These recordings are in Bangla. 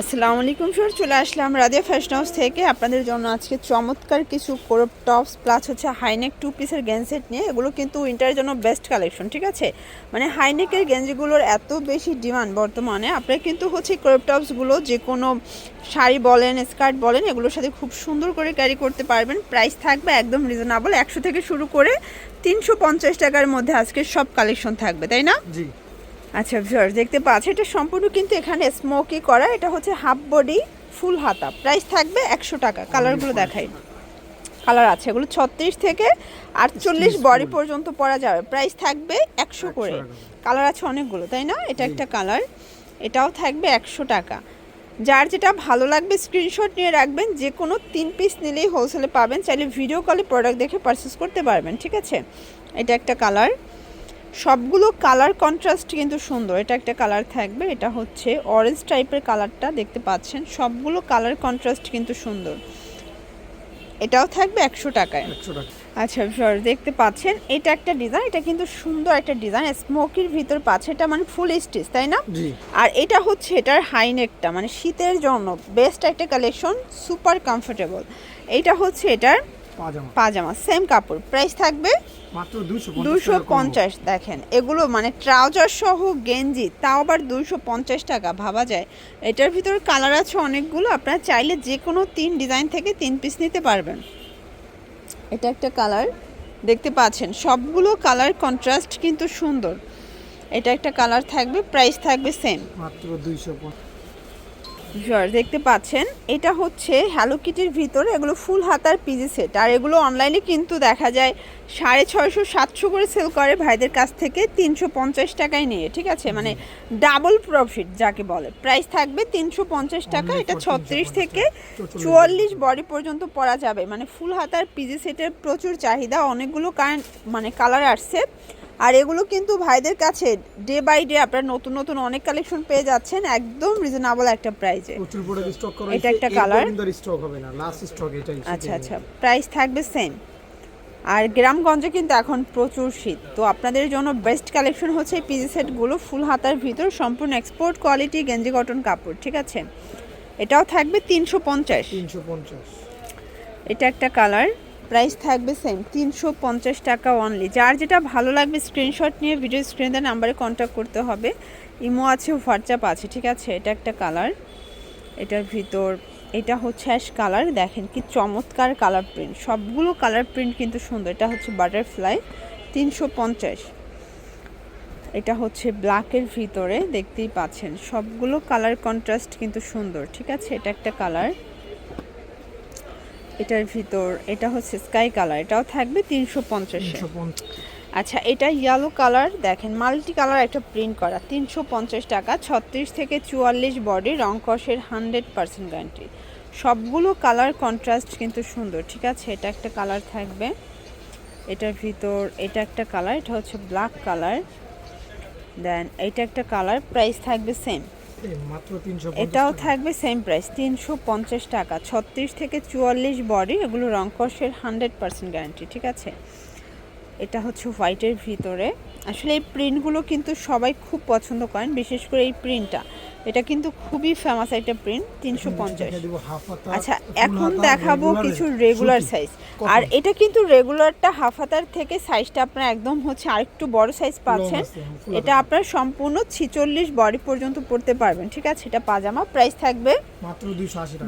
আসসালামু আলাইকুম স্যার চলে আসলাম রাদিয়া ফ্যাশন হাউস থেকে। আপনাদের জন্য আজকে চমৎকার কিছু ক্রপ টপস প্লাস হচ্ছে হাইনেক টু পিসের গেঞ্জেট নিয়ে। এগুলো কিন্তু উইন্টারের জন্য বেস্ট কালেকশন ঠিক আছে? মানে হাইনেকের গেঞ্জিগুলোর এত বেশি ডিমান্ড বর্তমানে, আপনারা কিন্তু হচ্ছে ক্রপ টপসগুলো যে কোনো শাড়ি বলেন স্কার্ট বলেন, এগুলোর সাথে খুব সুন্দর করে ক্যারি করতে পারবেন। প্রাইস থাকবে একদম রিজনেবল একশো থেকে শুরু করে তিনশো পঞ্চাশ টাকার মধ্যে আজকে সব কালেকশন থাকবে, তাই না? জি। আচ্ছা ভিউয়ার্স দেখতে পাচ্ছ এটা সম্পূর্ণ কিন্তু এখানে স্মোকি করা। এটা হচ্ছে হাফ বডি ফুল হাতা। প্রাইস থাকবে একশো টাকা। কালারগুলো দেখাই। কালার আছে। এগুলো ছত্রিশ থেকে আটচল্লিশ বডি পর্যন্ত পরা যাবে। প্রাইস থাকবে একশো করে। কালার আছে অনেকগুলো তাই না? এটা একটা কালার এটাও থাকবে একশো টাকা। যার যেটা ভালো লাগবে স্ক্রিনশট নিয়ে রাখবেন। যে কোনো তিন পিস নিলেই হোলসেলে পাবেন। চাইলে ভিডিও কলে প্রোডাক্ট দেখে পারচেস করতে পারবেন। ঠিক আছে? এটা একটা কালার সবগুলো কালার কন্ট্রাস্ট কিন্তু সুন্দর। এটা একটা কালার থাকবে এটা হচ্ছে অরেঞ্জ টাইপের কালারটা দেখতে পাচ্ছেন। সবগুলো কালার কন্ট্রাস্ট কিন্তু সুন্দর। এটাও থাকবে একশো টাকায়। আচ্ছা স্যার দেখতে পাচ্ছেন এটা একটা ডিজাইন এটা কিন্তু সুন্দর একটা ডিজাইন স্মোকির ভিতর পাচ্ছে এটা মানে ফুল স্টিচ তাই না? আর এটা হচ্ছে এটার হাইনেকটা মানে শীতের জন্য বেস্ট একটা কালেকশন সুপার কমফোর্টেবল এটা হচ্ছে এটার পাজামা। সেম কাপড়। প্রাইস থাকবে দুশো পঞ্চাশ দেখেন। এগুলো মানে ট্রাউজার সহ গেঞ্জি তাও আবার দুশো পঞ্চাশ টাকা ভাবা যায়। এটার ভিতর কালার আছে অনেকগুলো আপনারা চাইলে যে কোনো তিন ডিজাইন থেকে তিন পিস নিতে পারবেন। এটা একটা কালার দেখতে পাচ্ছেন সবগুলো কালার কন্ট্রাস্ট কিন্তু সুন্দর। এটা একটা কালার থাকবে প্রাইস থাকবে সেম মাত্র দুইশো জর দেখতে পাচ্ছেন এটা হচ্ছে হ্যালো কিটির ভিতরে এগুলো ফুল হাতার পিজি সেট আর এগুলো অনলাইনে কিন্তু দেখা যায় সাড়ে ছয়শো সাতশো করে সেল করে ভাইদের কাছ থেকে তিনশো পঞ্চাশ টাকায় নিয়ে ঠিক আছে? মানে ডাবল প্রফিট যাকে বলে। প্রাইস থাকবে তিনশো পঞ্চাশ টাকা এটা ছত্রিশ থেকে চুয়াল্লিশ বডি পর্যন্ত পরা যাবে। মানে ফুল হাতার পিজি সেটের প্রচুর চাহিদা অনেকগুলো কারেন্ট মানে কালার আসছে। আর এগুলো কিন্তু ভাইদের কাছে ডে বাই ডে আপনারা নতুন নতুন অনেক কালেকশন পেয়ে যাচ্ছেন একদম রিজনেবল একটা প্রাইজে প্রচুর প্রোডাক্ট স্টক করা এটা একটা colour। স্টক হবে না লাস্ট স্টক এটাই আচ্ছা আচ্ছা প্রাইস থাকবে সেম আর গ্রামগঞ্জে কিন্তু এখন প্রচুর শীত তো আপনাদের জন্য বেস্ট কালেকশন হচ্ছে এই পিজি সেটগুলো ফুল হাতার ভিতর সম্পূর্ণ এক্সপোর্ট কোয়ালিটি গেঞ্জি কটন কাপড় ঠিক আছে? এটাও থাকবে তিনশো পঞ্চাশ। তিনশো পঞ্চাশ। এটা একটা কালার প্রাইস থাকবে সেম তিনশো পঞ্চাশ টাকা অনলি যার যেটা ভালো লাগবে স্ক্রিনশট নিয়ে ভিডিও স্ক্রিনে নাম্বারে কন্ট্যাক্ট করতে হবে। ইমো আছে হোয়াটসঅ্যাপ আছে, ঠিক আছে? এটা একটা কালার এটার ভিতর, এটা হচ্ছে অ্যাশ কালার দেখেন কি চমৎকার কালার প্রিন্ট সবগুলো কালার প্রিন্ট কিন্তু সুন্দর। এটা হচ্ছে বাটারফ্লাই তিনশো পঞ্চাশ। এটা হচ্ছে ব্ল্যাকের ভিতরে, দেখতেই পাচ্ছেন। সবগুলো কালার কন্ট্রাস্ট কিন্তু সুন্দর, ঠিক আছে? এটা একটা কালার এটার ভিতর এটা হচ্ছে স্কাই কালার এটাও থাকবে তিনশো পঞ্চাশে। আচ্ছা এটা ইয়েলো কালার দেখেন মাল্টি কালার একটা প্রিন্ট করা তিনশো পঞ্চাশ টাকা ছত্রিশ থেকে চুয়াল্লিশ বডি রং কষের হান্ড্রেড পার্সেন্ট গ্যারান্টি সবগুলো কালার কন্ট্রাস্ট কিন্তু সুন্দর ঠিক আছে? এটা একটা কালার থাকবে এটার ভিতর এটা একটা কালার এটা হচ্ছে ব্ল্যাক কালার দেন এটা একটা কালার প্রাইস থাকবে সেম এটাও থাকবে সেম প্রাইস তিনশো পঞ্চাশ টাকা। ছত্রিশ থেকে চুয়াল্লিশ বডি এগুলো রংকশের হান্ড্রেড পার্সেন্ট গ্যারান্টি ঠিক আছে? এটা হচ্ছে হোয়াইটের ভিতরে। আসলে এই প্রিন্টগুলো কিন্তু সবাই খুব পছন্দ করেন বিশেষ করে এই প্রিন্টটা। এটা কিন্তু খুবই ফেমাস একটা প্রিন্ট তিনশো পঞ্চাশ। আচ্ছা এখন দেখাবো কিছু রেগুলার সাইজ আর এটা কিন্তু রেগুলারটা হাফ হাতার থেকে সাইজটা আপনার একদম হচ্ছে আরেকটু বড় সাইজ পাচ্ছেন। এটা আপনার সম্পূর্ণ ছিচল্লিশ বডি পর্যন্ত পড়তে পারবেন ঠিক আছে? এটা পাজামা প্রাইস থাকবে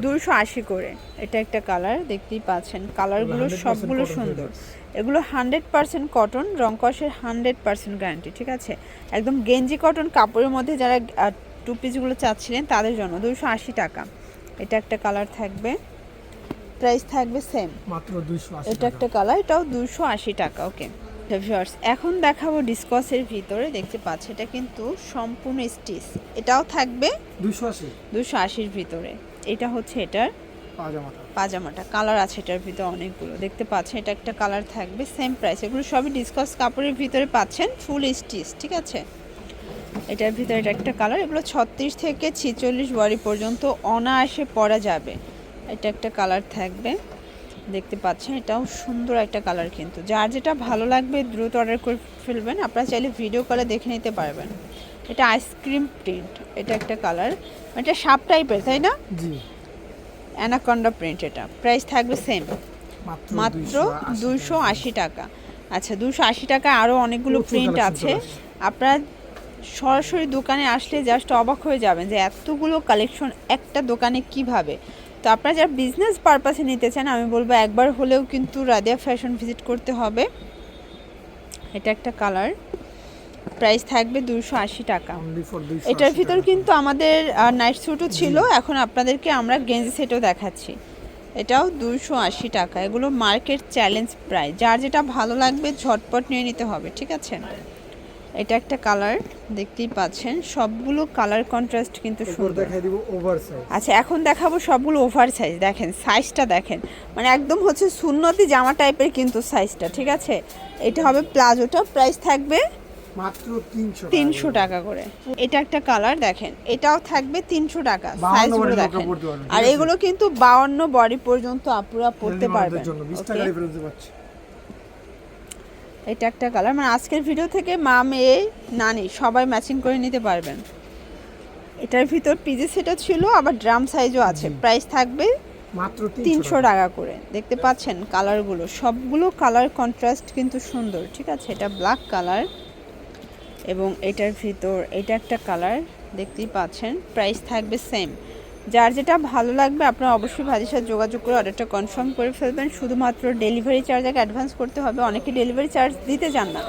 দুশো আশি করে। এটা একটা কালার দেখতেই পাচ্ছেন। কালারগুলো সবগুলো সুন্দর। এগুলো হান্ড্রেড পার্সেন্ট কটন রংকসের হান্ড্রেড পার্সেন্ট গ্যারান্টি ঠিক আছে? একদম গেঞ্জি কটন কাপড়ের মধ্যে যারা টু পিসগুলো চাচ্ছিলেন তাদের জন্য দুশো আশি টাকা। এটা একটা কালার থাকবে প্রাইস থাকবে সেম মাত্র দুইশো আশি এটা একটা কালার এটাও দুশো আশি টাকা ওকে ভিউয়ার্স এখন দেখাবো ডিসকসের ভিতরে দেখতে পাচ্ছি এটা কিন্তু সম্পূর্ণ স্টিচ এটাও থাকবে দুইশো আশি। দুশো আশির ভিতরে। এটা হচ্ছে এটার পাজামাটা। পাজামাটা কালার আছে এটার ভিতরে অনেকগুলো দেখতে পাচ্ছেন এটা একটা কালার থাকবে সেম প্রাইস এগুলো সবই ডিসকস কাপড়ের ভিতরে পাচ্ছেন ফুল স্টিচ ঠিক আছে? এটার ভিতরে এটা একটা কালার এগুলো ছত্রিশ থেকে ছিচল্লিশ বডি পর্যন্ত অনায়াসে পরা যাবে। এটা একটা কালার থাকবে দেখতে পাচ্ছেন এটাও সুন্দর একটা কালার কিন্তু। যার যেটা ভালো লাগবে দ্রুত অর্ডার করে ফেলবেন আপনারা চাইলে ভিডিও কলে দেখে নিতে পারবেন। এটা আইসক্রিম প্রিন্ট এটা একটা কালার এটা সাপ টাইপের তাই না? জি। অ্যানাকন্ডা প্রিন্ট এটা। প্রাইস থাকবে সেম মাত্র টাকা। আশি টাকা। আচ্ছা দুশো আশি টাকা আরও অনেকগুলো প্রিন্ট আছে। আপনার সরাসরি দোকানে আসলে জাস্ট অবাক হয়ে যাবেন যে এতগুলো কালেকশন একটা দোকানে কীভাবে? তো আপনারা যারা বিজনেস পারপাসে নিতে চান আমি বলব একবার হলেও কিন্তু রাদিয়া ফ্যাশন ভিজিট করতে হবে। এটা একটা কালার প্রাইস থাকবে দুশো আশি টাকা। Only for 280 এটার ভিতর কিন্তু আমাদের নাইট স্যুটও ছিল। এখন আপনাদেরকে আমরা গেঞ্জি সেটও দেখাচ্ছি। এটাও দুশো আশি টাকা। এগুলো মার্কেট চ্যালেঞ্জ প্রাইস যার যেটা ভালো লাগবে ঝটপট নিয়ে নিতে হবে ঠিক আছে? এটা একটা কালার দেখতেই পাচ্ছেন। সবগুলো কালার কন্ট্রাস্ট কিন্তু সুন্দর। আচ্ছা এখন দেখাবো সবগুলো ওভার সাইজ দেখেন সাইজটা দেখেন। মানে একদম হচ্ছে সুন্নতি জামা টাইপের কিন্তু সাইজটা ঠিক আছে? এটা হবে প্লাজোটা প্রাইস থাকবে মাত্র 300 তিনশো টাকা করে। এটা একটা কালার দেখেন। এটাও থাকবে তিনশো টাকা 52 সাইজগুলো দেখেন। আর এগুলো কিন্তু বাউন্ন বডি পর্যন্ত আপুরা পড়তে Healthy পারবেন জন্য 20 টাকা ডিফারেন্স পাচ্ছে এটা একটা কালার মানে আজকের ভিডিও থেকে মা মেয়ে নানি সবাই ম্যাচিং করে নিতে পারবেন। এটার ভিতর পিজি সেটও ছিল আবার ড্রাম সাইজও আছে। প্রাইস থাকবে মাত্র তিনশো টাকা। টাকা করে। দেখতে পাচ্ছেন কালারগুলো সবগুলো কালার কন্ট্রাস্ট কিন্তু সুন্দর ঠিক আছে? এটা ব্ল্যাক কালার এবং এটার ভিতর, এটা একটা কালার দেখতেই পাচ্ছেন প্রাইস থাকবে সেম যার যেটা ভালো লাগবে, আপনারা অবশ্যই ভাইয়ের সাথে যোগাযোগ করে অর্ডারটা কনফার্ম করে ফেলবেন। শুধুমাত্র ডেলিভারি চার্জ আগে অ্যাডভান্স করতে হবে, অনেকে ডেলিভারি চার্জ দিতে চান না।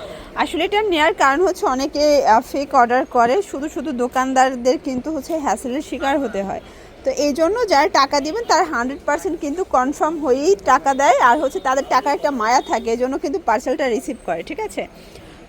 আসলে এটা নেওয়ার কারণ হচ্ছে অনেকে ফেক অর্ডার করে, শুধু শুধু দোকানদারদের কিন্তু হচ্ছে হ্যাসেলের শিকার হতে হয়। তো এই জন্য যারা টাকা দিবেন, তার হান্ড্রেড পার্সেন্ট কিন্তু কনফার্ম হয়েই টাকা দেয়, আর হচ্ছে তাদের টাকা একটা মায়া থাকে, এই জন্য কিন্তু পার্সেলটা রিসিভ করে, ঠিক আছে?